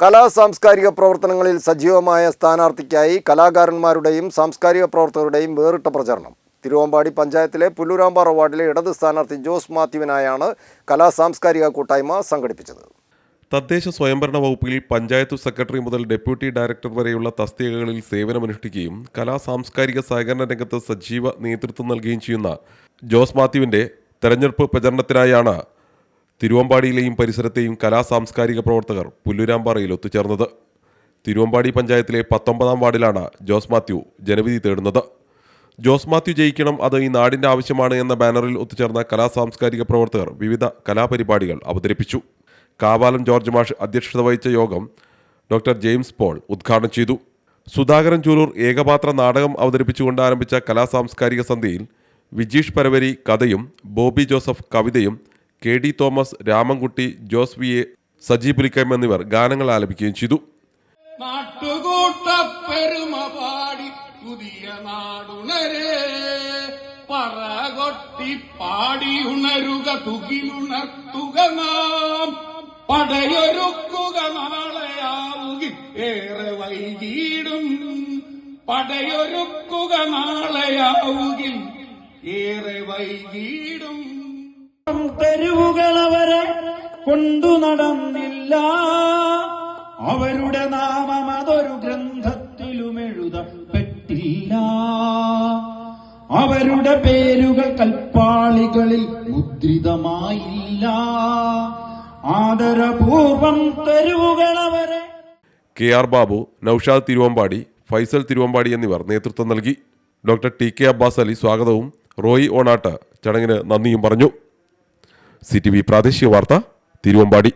കലാ സാംസ്കാരിക പ്രവർത്തനങ്ങളിൽ സജീവമായ സ്ഥാനാർത്ഥിക്കായി കലാകാരന്മാരുടെയും സാംസ്കാരിക പ്രവർത്തകരുടെയും വേറിട്ട പ്രചരണം. തിരുവമ്പാടി പഞ്ചായത്തിലെ പുല്ലൂരാമ്പാറ വാർഡിലെ ഇടത് സ്ഥാനാർത്ഥി ജോസ് മാത്യുവിനായാണ് കലാ സാംസ്കാരിക കൂട്ടായ്മ സംഘടിപ്പിച്ചത്. തദ്ദേശ സ്വയംഭരണ വകുപ്പിൽ പഞ്ചായത്ത് സെക്രട്ടറി മുതൽ ഡെപ്യൂട്ടി ഡയറക്ടർ വരെയുള്ള തസ്തികകളിൽ സേവനമനുഷ്ഠിക്കുകയും കലാ സാംസ്കാരിക സഹകരണ രംഗത്ത് സജീവ നേതൃത്വം നൽകുകയും ചെയ്യുന്ന ജോസ് മാത്യുവിന്റെ തെരഞ്ഞെടുപ്പ് പ്രചരണത്തിനായാണ് തിരുവമ്പാടിയിലെയും പരിസരത്തെയും കലാ സാംസ്കാരിക പ്രവർത്തകർ പുല്ലുരാമ്പാറയിൽ ഒത്തുചേർന്നത്. തിരുവമ്പാടി പഞ്ചായത്തിലെ പത്തൊമ്പതാം വാർഡിലാണ് ജോസ് മാത്യു ജനവിധി തേടുന്നത്. ജോസ് മാത്യു ജയിക്കണം അത് ഈ നാടിന്റെ ആവശ്യമാണ് എന്ന ബാനറിൽ ഒത്തുചേർന്ന കലാ സാംസ്കാരിക പ്രവർത്തകർ വിവിധ കലാപരിപാടികൾ അവതരിപ്പിച്ചു. കാവാലം ജോർജ് മാഷ് അധ്യക്ഷത വഹിച്ച യോഗം ഡോക്ടർ ജെയിംസ് പോൾ ഉദ്ഘാടനം ചെയ്തു. സുധാകരൻ ചൂലൂർ ഏകപാത്ര നാടകം അവതരിപ്പിച്ചുകൊണ്ട് ആരംഭിച്ച കലാ സാംസ്കാരിക സന്ധ്യയിൽ വിജീഷ് പരവരി കഥയും ബോബി ജോസഫ് കവിതയും K D Thomas Ramankutty Jose V A Saji Pulikkam എന്നിവർ ഗാനങ്ങൾ ആലപിക്കുകയും ചെയ്തു. പുതിയ നാടുണരേ. പറകൊട്ടി പാടി ഉണരുക തുകിലുണർത്തുക നാം. പടയൊരുക്കുക നാളെയാവുകിൽ ഏറെ വൈകിടും. പടയൊരുക്കുക നാളെയാവുകിൽ ഏറെ വൈകിടും. തെരുവുകളവരെ കൊണ്ടു നടന്നില്ല. അവരുടെ നാമം അതൊരു ഗ്രന്ഥത്തിലും എഴുതപ്പെട്ടില്ല. അവരുടെ പേരുകൾ കൽപ്പാളികളിൽ മുദ്രിതമായില്ല. ആദരപൂർവം തെരുവുകളവരെ കെ ആർ ബാബു നൌഷാദ് തിരുവമ്പാടി ഫൈസൽ തിരുവമ്പാടി എന്നിവർ നേതൃത്വം നൽകി. Doctor T K Abbas Ali സ്വാഗതവും റോയി ഓണാട്ട് ചടങ്ങിന് നന്ദിയും പറഞ്ഞു. സി പ്രാദേശിക വാർത്ത തിരുവമ്പാടി.